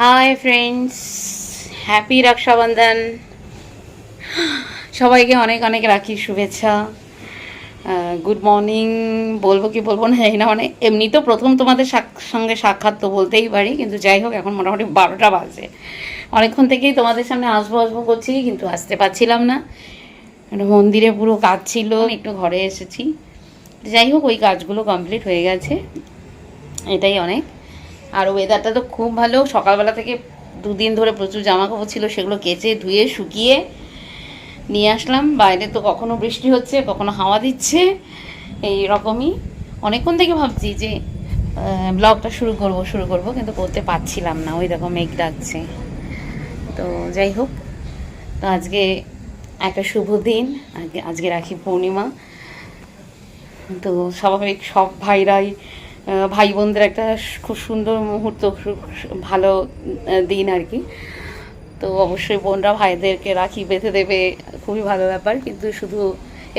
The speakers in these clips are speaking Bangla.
হাই ফ্রেন্ডস হ্যাপি রক্ষাবন্ধন সবাইকে অনেক অনেক রাখি, শুভেচ্ছা। গুড মর্নিং বলব কি বলব না, জানি না মানে এমনি তো প্রথম তোমাদের সঙ্গে সাক্ষাৎ তো বলতেই পারি, কিন্তু যাই হোক, এখন মোটামুটি বারোটা বাজে। অনেকক্ষণ থেকেই তোমাদের সামনে আসব আসব করছি, কিন্তু আসতে পারছিলাম না। মন্দিরে পুরো কাজ ছিল একটু ঘরে এসেছি। যাই হোক, ওই কাজগুলো কমপ্লিট হয়ে গেছে। এটাই অনেক। আর ওয়েদারটা তো খুব ভালো। সকালবেলা থেকে দুদিন ধরে প্রচুর জামা কাপড় ছিল, সেগুলো কেচে, ধুয়ে, শুকিয়ে নিয়ে আসলাম। বাইরে তো কখনো বৃষ্টি হচ্ছে, কখনো হাওয়া দিচ্ছে এই রকমই অনেকক্ষণ থেকে ভাবছি যে ব্লগটা শুরু করব শুরু করব, কিন্তু করতে পারছিলাম না। ওই রকম মেঘ ডাকছে। তো যাই হোক, তো আজকে একটা শুভ দিন। আজকে রাখি পূর্ণিমা। তো স্বাভাবিক সব ভাইরাই ভাই বোনদের একটা খুব সুন্দর মুহূর্ত ভালো দিন আর কি। তো অবশ্যই বোনরা ভাইদেরকে রাখি বেঁধে দেবে, খুবই ভালো ব্যাপার। কিন্তু শুধু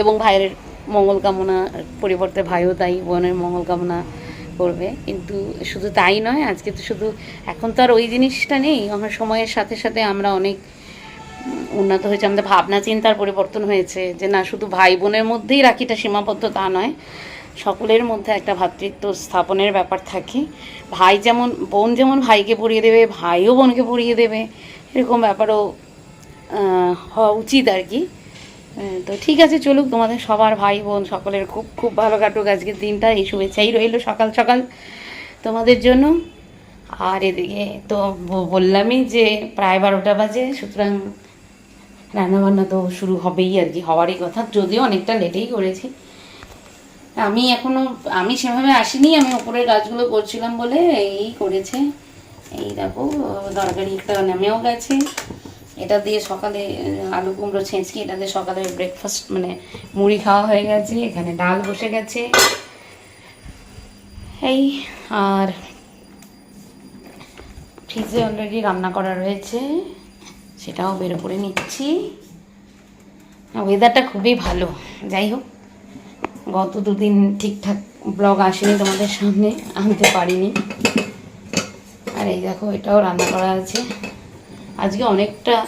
এবং ভাইয়ের মঙ্গল কামনা, পরিবর্তে ভাইও তাই বোনের মঙ্গল কামনা করবে। কিন্তু শুধু তাই নয়, আজকে তো শুধু এখন তো আর ওই জিনিসটা নেই। আমার সময়ের সাথে সাথে আমরা অনেক উন্নত হয়েছে। আমাদের ভাবনা চিন্তার পরিবর্তন হয়েছে যে না, শুধু ভাই বোনের মধ্যেই রাখিটা সীমাবদ্ধ তা নয়। সকলের মধ্যে একটা ভ্রাতৃত্ব স্থাপনের ব্যাপার থাকে। ভাই যেমন, বোন যেমন ভাইকে পড়িয়ে দেবে, ভাইও বোনকে পড়িয়ে দেবে, এরকম ব্যাপারও হওয়া উচিত আর কি। তো ঠিক আছে, চলুক, তোমাদের সবার ভাই বোন সকলের খুব খুব ভালো কাটুক। আজকের দিনটা এই শুভেচ্ছাই রইল সকাল সকাল তোমাদের জন্য। আর এদিকে তো বললামই যে প্রায় বারোটা বাজে, সুতরাং রান্নাবান্না তো শুরু হবেই আর কি, হওয়ারই কথা। যদিও অনেকটা লেটেই করেছি। আমি এখনও, আমি সেভাবে আসিনি, আমি ওপরের গাছগুলো করছিলাম বলে এই করেছে। এই দেখো, তরকারি একটা নেমেও গেছে। এটা দিয়ে সকালে আলু কুমড়ো ছেঁচকি, এটা দিয়ে সকালে ব্রেকফাস্ট মানে মুড়ি খাওয়া হয়ে গেছে, এখানে ডাল বসে গেছে। এই, আর ফ্রিজে অলরেডি রান্না করা রয়েছে, সেটাও বের করে নিচ্ছি। ওয়েদারটা খুবই ভালো, যাই হোক। গত দুদিন ঠিকঠাক ব্লগ আসেনি তোমাদের সামনে, আনতে পারিনি। আর এই দেখো, এটাও রান্না করা আছে। আজকে অনেকটা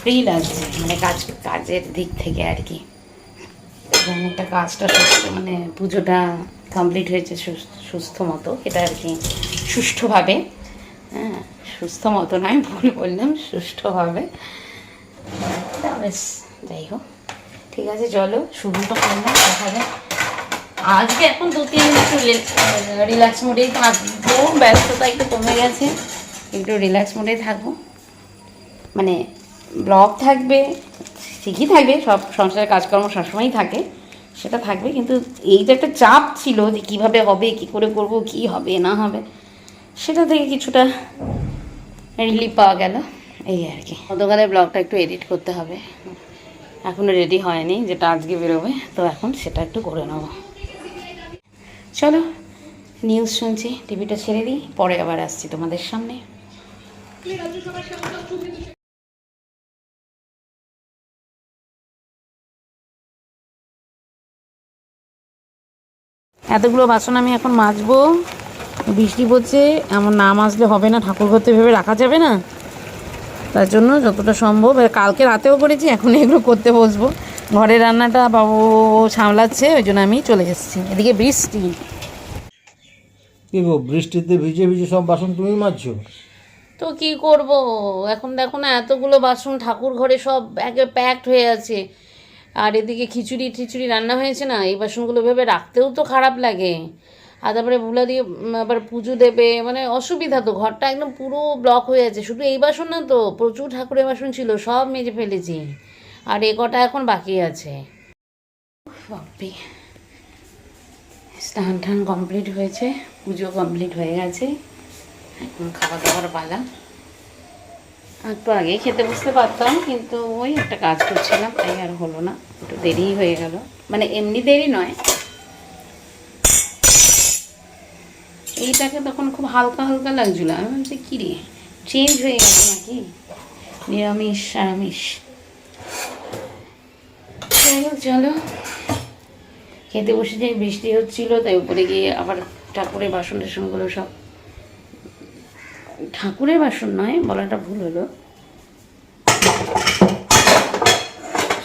ফ্রি লাগছে মানে কাজ, কাজের দিক থেকে আর কি। অনেকটা কাজটা সুস্থ মানে পুজোটা কমপ্লিট হয়েছে সুস্থ- মতো, এটা আর কি সুষ্ঠুভাবে। হ্যাঁ সুস্থ মতো নয়, ভুল বললাম, সুষ্ঠুভাবে। বেশ যাই হোক। ঠিক আছে, চলো শুরুটা করলাম, দেখা আজকে এখন দু তিন একটু রিল্যাক্স মোডেই থাকব। ব্যস্ততা একটু কমে গেছে, একটু রিল্যাক্স মোডেই থাকব। মানে ব্লগ থাকবে, ঠিকই থাকবে, সব সংসারের কাজকর্ম সবসময়ই থাকে, সেটা থাকবে, কিন্তু এই যে একটা চাপ ছিল যে কীভাবে হবে, কী করে করব, কী হবে, না হবে, সেটা থেকে কিছুটা রিলিফ পাওয়া গেল। এই আর কি। গতকালে ব্লগটা একটু এডিট করতে হবে। এখনও রেডি হয়নি, যেটা আজকে বেরোবে, তো এখন সেটা একটু করে নেব। চলো নিউজ শুনছি টিভিটা ছেড়ে দিই, পরে আবার আসছি তোমাদের সামনে। এতগুলো বাসন আমি এখন মাজবো, বৃষ্টি পড়ছে, এমন না মাজলে হবে না, ঠাকুর ঘরতে ভেবে রাখা যাবে না। তার জন্য যতটা সম্ভব কালকে রাতেও করেছি, এখন এগুলো করতে বসবো। ঘরের রান্নাটা বাবু সামলাচ্ছে ওই জন্য আমি চলে এসেছি। এদিকে বৃষ্টি। কি গো বৃষ্টিতে ভিজে ভিজে সব বাসন তুমি মাজছো? তো কি করব? এখন দেখো না এতগুলো বাসন ঠাকুর ঘরে সব একে প্যাকড হয়ে আছে। আর এদিকে খিচুড়ি টিচুড়ি রান্না হয়েছে না এই বাসনগুলো ভেবে রাখতেও তো খারাপ লাগে। আর তারপরে বুলা দিয়ে আবার পুজো দেবে মানে অসুবিধা তো ঘরটা একদম পুরো ব্লক হয়ে আছে। শুধু এই বাসন না তো প্রচুর ঠাকুরের বাসন ছিল সব মেজে ফেলেছি। আর এ কটা এখন বাকি আছে। স্নান টান কমপ্লিট হয়েছে, পুজো কমপ্লিট হয়ে গেছে। এখন খাওয়া দাওয়ার পালা একটু আগেই খেতে বসতে পারতাম, কিন্তু ওই একটা কাজ করছিলাম, তাই আর হলো না। একটু দেরি হয়ে গেল। মানে এমনি দেরি নয়। এইটাকে তখন খুব হালকা হালকা লাগছিল। আমি ভাবছি কী রে চেঞ্জ হয়ে গেল নাকি? নিরামিষ আরামিষ যাই হোক, চলো। খেতে বসে যাই বৃষ্টি হচ্ছিল, তাই উপরে গিয়ে আবার ঠাকুরের বাসন টাসনগুলো সব ঠাকুরের বাসন নয়, বলাটা ভুল হলো।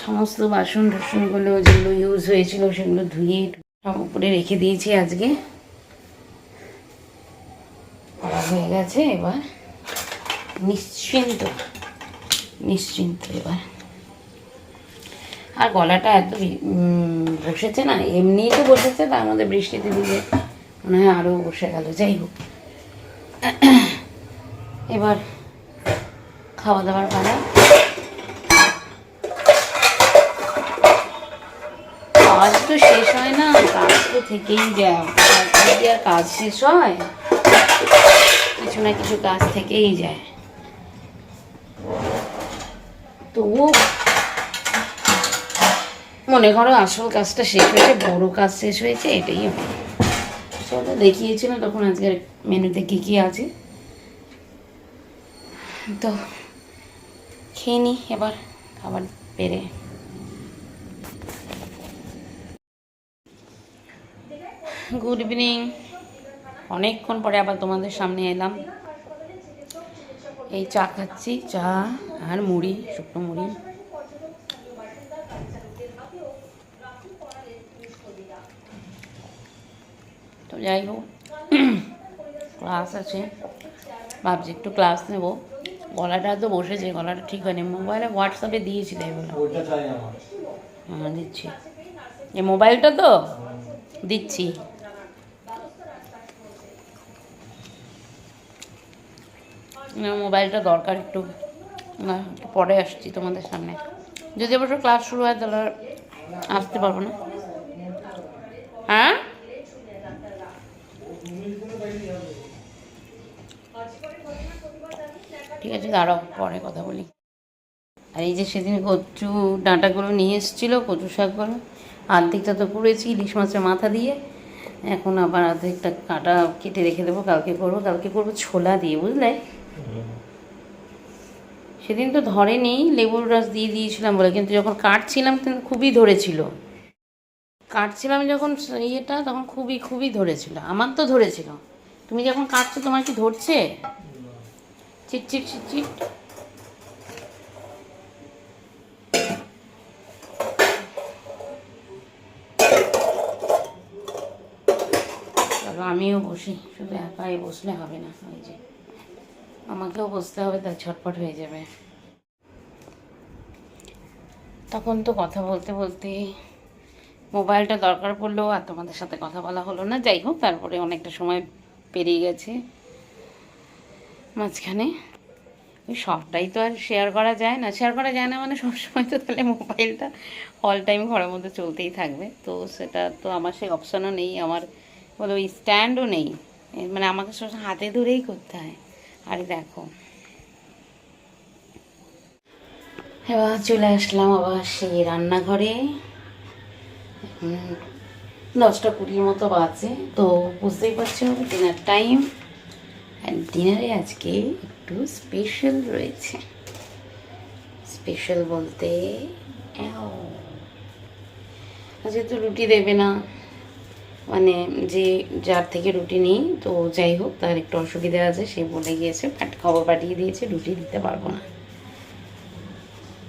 সমস্ত বাসন টাসনগুলো যেগুলো ইউজ হয়েছিল, সেগুলো ধুয়ে সব উপরে রেখে দিয়েছি আজকে। হয়ে গেছে এবার। নিশ্চিন্ত নিশ্চিন্ত এবার। আর গলাটা এত বসেছে না, এমনিই তো বসেছে, তার মধ্যে বৃষ্টিতে দিলে মনে হয় আরও বসে গেল, যাই হোক। এবার খাওয়া দাওয়ার পালা। কাজ তো শেষ হয় না, কাজ তো থেকেই যায়। আর কাজ শেষ হয়? কিছু না কিছু কাজ থেকেই যায়। তবুও মনে করো আসল কাজটা শেষ হয়েছে, বড় কাজ শেষ হয়েছে, এটাই হবে। সেটা দেখিয়েছিল তখন আজকের মেনুতে কী কী আছে। তো, খেয়ে নিই এবার খাবার পেরে গুড ইভিনিং অনেকক্ষণ পরে আবার তোমাদের সামনে এলাম। এই চা খাচ্ছি, চা আর মুড়ি, শুকনো মুড়ি। যাই হোক ক্লাস আছে ভাবছি একটু ক্লাস নেব গলাটা তো বসেছে গলাটা ঠিক হয়নি মোবাইলে হোয়াটসঅ্যাপে দিয়েছি ওইটা চাই হ্যাঁ দিচ্ছি এ মোবাইলটা তো দিচ্ছি মোবাইলটা দরকার একটু না পরে আসছি তোমাদের সামনে যদি অবশ্য ক্লাস শুরু হয় তাহলে আসতে পারব না হ্যাঁ ঠিক আছে দাঁড়াও, পরে কথা বলি। আর এই যে সেদিন কচু ডাঁটাগুলো নিয়ে এসেছিল, কচু শাকগুলো আর্ধেকটা তো করেছি ইলিশ মাছের মাথা দিয়ে। এখন আবার আর্ধেকটা কাটা কেটে রেখে দেবো, কালকে করব কালকে করব ছোলা দিয়ে, বুঝলে? সেদিন তো ধরেনি, লেবুর রস দিয়ে দিয়েছিলাম বলে, কিন্তু যখন কাটছিলাম কিন্তু খুবই ধরেছিল। কাটছিলাম যখন ইয়েটা, তখন খুবই খুবই ধরেছিল, আমার তো ধরেছিল। তুমি যখন কাটছো, তোমার কি ধরছে? চিটচিট চিটচিট চলো, আমিও বসি। শুধু একাই বসলে হবে না, ওই যে। আমাকেও বসতে হবে তা ছটপট হয়ে যাবে। তখন তো কথা বলতে বলতে মোবাইলটা দরকার পড়ল আর তোমাদের সাথে কথা বলা হলো না। যাই হোক, তারপরে অনেকটা সময় পেরিয়ে গেছে। মাঝখানে। ওই সবটাই তো আর শেয়ার করা যায় না। শেয়ার করা যায় না মানে সবসময় তো তাহলে মোবাইলটা অল টাইম ঘরের মধ্যে চলতেই থাকবে। তো সেটা তো আমার সেই অপশানও নেই। আমার বলে ওই স্ট্যান্ডও নেই। মানে আমাকে সবসময় হাতে ধরেই করতে হয়। আরে দেখো। এবার চলে আসলাম আবার সেই রান্নাঘরে। দশটা কুড়ির মতো বাজে। তো বুঝতেই পারছ ডিনার টাইম আর ডিনারে আজকে একটু স্পেশাল রয়েছে। স্পেশাল বলতে। আজকে তো রুটি দেবে না। মানে যে যার থেকে রুটি নিই, তো যাই হোক, তার একটু অসুবিধা আছে, সে বলে গিয়েছে পাঠ খবর পাঠিয়ে দিয়েছে, রুটি দিতে পারব না।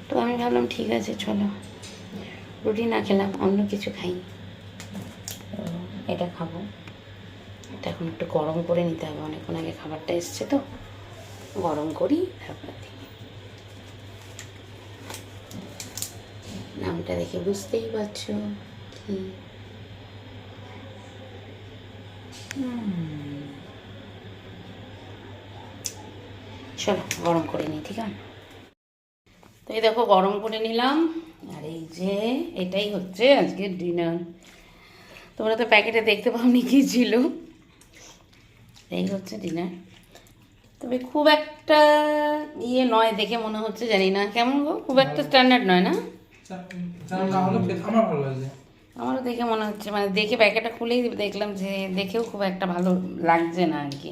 তো আমি ভাবলাম, ঠিক আছে, চলো। রুটি না খেলাম, অন্য কিছু খাই। এটা খাব। এটা এখন একটু গরম করে নিতে হবে। অনেকক্ষণ আগে খাবারটা এসছে তো। গরম করি, তারপরে নামটা দেখে বুঝতেই পারছ কি? চলো, গরম করে নিই, ঠিক আছে? তো এই দেখো, গরম করে নিলাম। আর এই যে, এটাই হচ্ছে আজকের ডিনার তোমরা তো প্যাকেটে দেখতে পাওনি কি ছিল? এই হচ্ছে ডিনার তবে খুব একটা ইয়ে নয় দেখে মনে হচ্ছে জানি না। কেমন গো? খুব একটা স্ট্যান্ডার্ড নয় না? আমারও দেখে মনে হচ্ছে মানে দেখে প্যাকেটটা খুলেই দেখলাম যে দেখেও খুব একটা ভালো লাগছে না আর কি।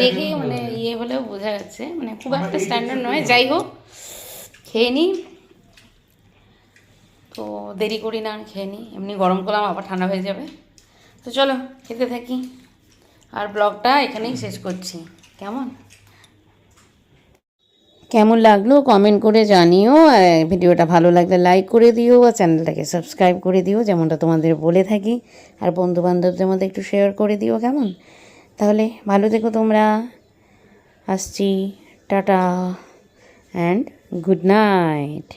দেখে মানে ইয়ে হলেও বোঝা যাচ্ছে মানে খুব একটা স্ট্যান্ডার্ড নয়। যাই হোক খেয়ে নিই তো দেরি করি না খেয়ে নিই এমনি গরম করলাম আবার ঠান্ডা হয়ে যাবে। তো চলো খেতে থাকি। আর ব্লগটা এখানেই শেষ করছি। কেমন? কেমন লাগল কমেন্ট করে জানিও ভিডিওটা ভালো লাগলে লাইক করে দিও, আর চ্যানেলটাকে সাবস্ক্রাইব করে দিও, যেমনটা তোমাদের বলে থাকি, আর বন্ধু বান্ধবদের মধ্যে একটু শেয়ার করে দিও, কেমন? তাহলে ভালো থেকো তোমরা। আসছি, টাটা অ্যান্ড গুড নাইট